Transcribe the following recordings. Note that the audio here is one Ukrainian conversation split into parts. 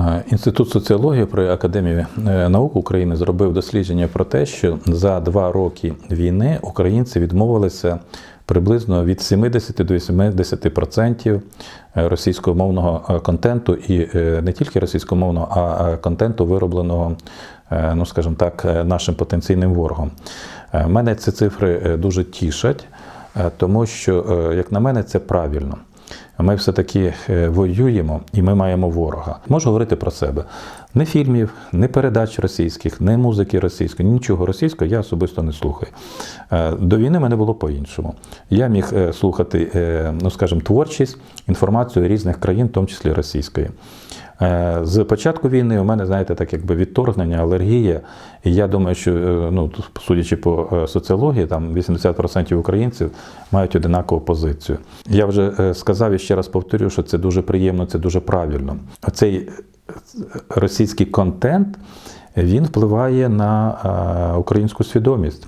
Е, Інститут соціології при Академії е, наук України зробив дослідження про те, що за два роки війни українці відмовилися приблизно від 70 до 80% російськомовного е, контенту, і не тільки російськомовного, а контенту, виробленого, ну скажімо так, нашим потенційним ворогом. Мене ці цифри дуже тішать, тому що, як на мене, це правильно. Ми все-таки е, воюємо і ми маємо ворога. Можу говорити про себе. Не фільмів, не передач російських, не музики російської, нічого російського я особисто не слухаю. Е, До війни мене було по-іншому. Я міг е, слухати, ну скажімо, творчість, інформацію різних країн, в тому числі російської. Е, З початку війни у мене, знаєте, так якби відторгнення, алергія. І я думаю, що е, ну, судячи по е, соціології, там 80% українців мають одинакову позицію. Я вже сказав і ще раз повторю, що це дуже приємно, це дуже правильно. Цей російський контент він впливає на е, українську свідомість.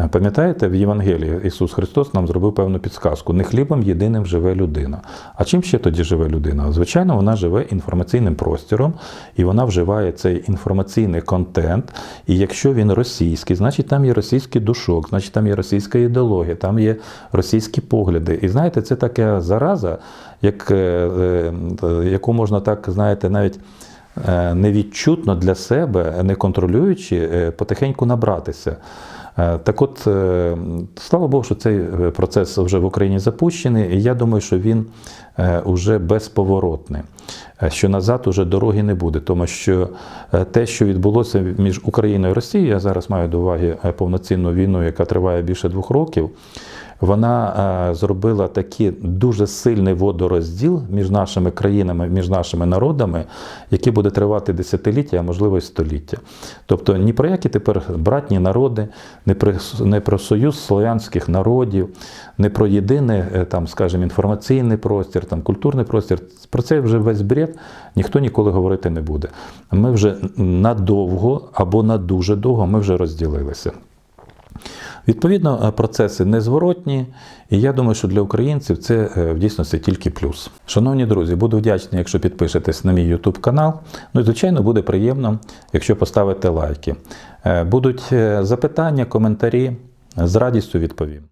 Е, Пам'ятаєте, в Євангелії Ісус Христос нам зробив певну підсказку: не хлібом єдиним живе людина. А чим ще тоді живе людина? Звичайно, вона живе інформаційним простором, і вона вживає цей інформаційний контент. І якщо він російський, значить там є російський душок, значить там є російська ідеологія, там є російські погляди. І знаєте, це така зараза, як, е, яку можна так, знаєте, навіть. Е, Невідчутно для себе, не контролюючи, е, потихеньку набратися. Е, Так от, слава Богу, що цей процес вже в Україні запущений, і я думаю, що він вже безповоротний, що назад уже дороги не буде, тому що те, що відбулося між Україною і Росією, я зараз маю до уваги повноцінну війну, яка триває більше двох років. Вона е, зробила такий дуже сильний водорозділ між нашими країнами, між нашими народами, який буде тривати десятиліття, а можливо й століття. Тобто ні про які тепер братні народи, не про, не про союз слов'янських народів, не про єдиний, е, там, скажімо, інформаційний простір, там, культурний простір. Про це вже весь бред ніхто ніколи говорити не буде. Ми вже надовго або на дуже довго ми вже розділилися. Відповідно, е, процеси незворотні, і я думаю, що для українців це е, в дійсності тільки плюс. Шановні друзі, буду вдячний, якщо підпишетесь на мій YouTube канал. Ну і звичайно, буде приємно, якщо поставите лайки. Е, Будуть запитання, коментарі, з радістю відповім.